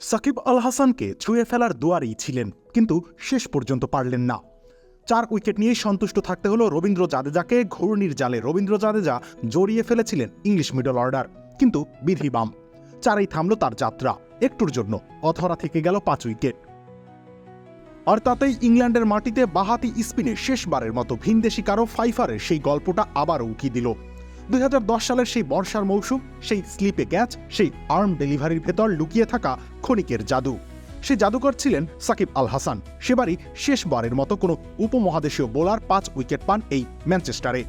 সাকিব আল হাসানকে ছুঁয়ে ফেলার দুয়ারেই ছিলেন, কিন্তু শেষ পর্যন্ত পারলেন না। চার উইকেট নিয়েই সন্তুষ্ট থাকতে হলো রবীন্দ্র জাদেজাকে। ঘূর্ণির জালে রবীন্দ্র জাদেজা জড়িয়ে ফেলেছিলেন ইংলিশ মিডল অর্ডার, কিন্তু বিধি বাম। চারেই থামল তার যাত্রা, একটুর জন্য অথরা থেকে গেল পাঁচ উইকেট। আর তাতেই ইংল্যান্ডের মাটিতে বাহাতি স্পিনে শেষবারের মতো ভিনদেশি কারও ফাইফারের সেই গল্পটা আবার উকি দিল। দুই হাজার দশ সালের সেই বর্ষার মৌসুম, সেই স্লিপে ক্যাচ, সেই আর্ম ডেলিভারির ভেতর লুকিয়ে থাকা ক্ষণিকের জাদু। সে জাদুকর ছিলেন সাকিব আল হাসান। সেবারই শেষবারের মতো কোনো উপমহাদেশীয় বোলার পাঁচ উইকেট পান এই ম্যানচেস্টারে।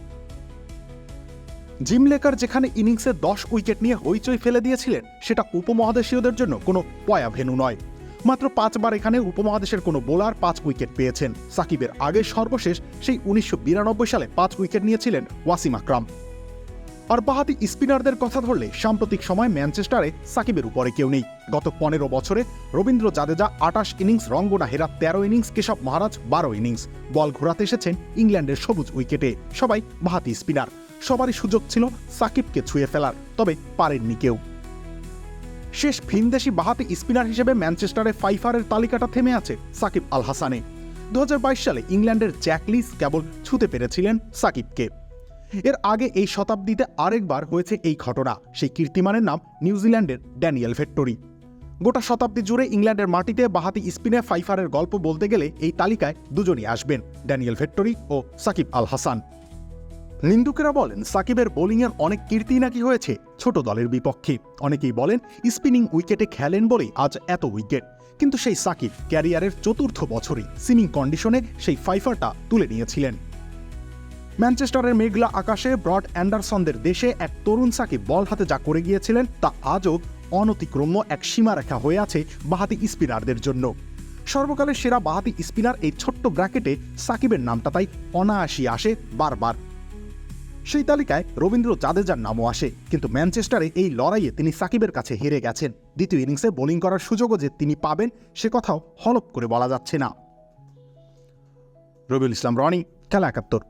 জিম লেকার যেখানে ইনিংসে দশ উইকেট নিয়ে হইচই ফেলে দিয়েছিলেন, সেটা উপমহাদেশীয়দের জন্য কোনো পয়া ভেনু নয়। মাত্র পাঁচবার এখানে উপমহাদেশের কোনো বোলার পাঁচ উইকেট পেয়েছেন। সাকিবের আগে সর্বশেষ সেই উনিশশো বিরানব্বই সালে পাঁচ উইকেট নিয়েছিলেন ওয়াসিম আকরাম। আর বাহাতি স্পিনারদের কথা ধরলে সাম্প্রতিক সময় ম্যানচেস্টারে সাকিবের উপরে কেউ নেই। গত পনেরো বছরে রবীন্দ্র জাদেজা আটাশ ইনিংস, রঙ্গনা হেরা তেরো ইনিংস, কেশব মহারাজ বারো ইনিংস। বল ঘোরাতে এসেছেন ইংল্যান্ডের সবুজ উইকেটে। সবাই বাহাতি স্পিনার। সবারই সুযোগ ছিল সাকিবকে ছুঁয়ে ফেলার, তবে পারেননি কেউ। শেষ ভিনদেশি বাহাতি স্পিনার হিসেবে ম্যানচেস্টারে ফাইফারের তালিকাটা থেমে আছে সাকিব আল হাসানে। দু হাজার বাইশ সালে ইংল্যান্ডের জ্যাকলিস কেবল ছুতে পেরেছিলেন সাকিবকে। এর আগে এই শতাব্দীতে আরেকবার হয়েছে এই ঘটনা। সেই কীর্তিমানের নাম নিউজিল্যান্ডের ড্যানিয়েল ভেক্টরি গোটা শতাব্দী জুড়ে ইংল্যান্ডের মাটিতে বাহাতি স্পিনে ফাইফারের গল্প বলতে গেলে এই তালিকায় দুজনই আসবেন, ড্যানিয়েল ভেক্টরি ও সাকিব আল হাসান। নিন্দুকেরা বলেন, সাকিবের বোলিংয়ের অনেক কীর্তি নাকি হয়েছে ছোট দলের বিপক্ষে। অনেকেই বলেন, স্পিনিং উইকেটে খেলেন বলেই আজ এত উইকেট। কিন্তু সেই সাকিব ক্যারিয়ারের চতুর্থ বছরই সিমিং কন্ডিশনে সেই ফাইফারটা তুলে নিয়েছিলেন। ম্যানচেস্টারের মেঘলা আকাশে ব্রড অ্যান্ডারসনদের দেশে এক তরুণ সাকিব বল হাতে যা করে গিয়েছিলেন, তা আজও অনতিক্রম্য এক সীমারেখা হয়ে আছে বাহাতি স্পিনারদের জন্য। সর্বকালের সেরা বাহাতি স্পিনার এই ছোট্ট ব্র্যাকেটে সাকিবের নামটা তাই অনায়াসী আসে বারবার। সেই তালিকায় রবীন্দ্র জাদেজার নামও আসে, কিন্তু ম্যানচেস্টারে এই লড়াইয়ে তিনি সাকিবের কাছে হেরে গেছেন। দ্বিতীয় ইনিংসে বোলিং করার সুযোগও যে তিনি পাবেন, সে কথাও হলপ করে বলা যাচ্ছে না। রবিউল ইসলাম, রনি, খেলা একাত্তর।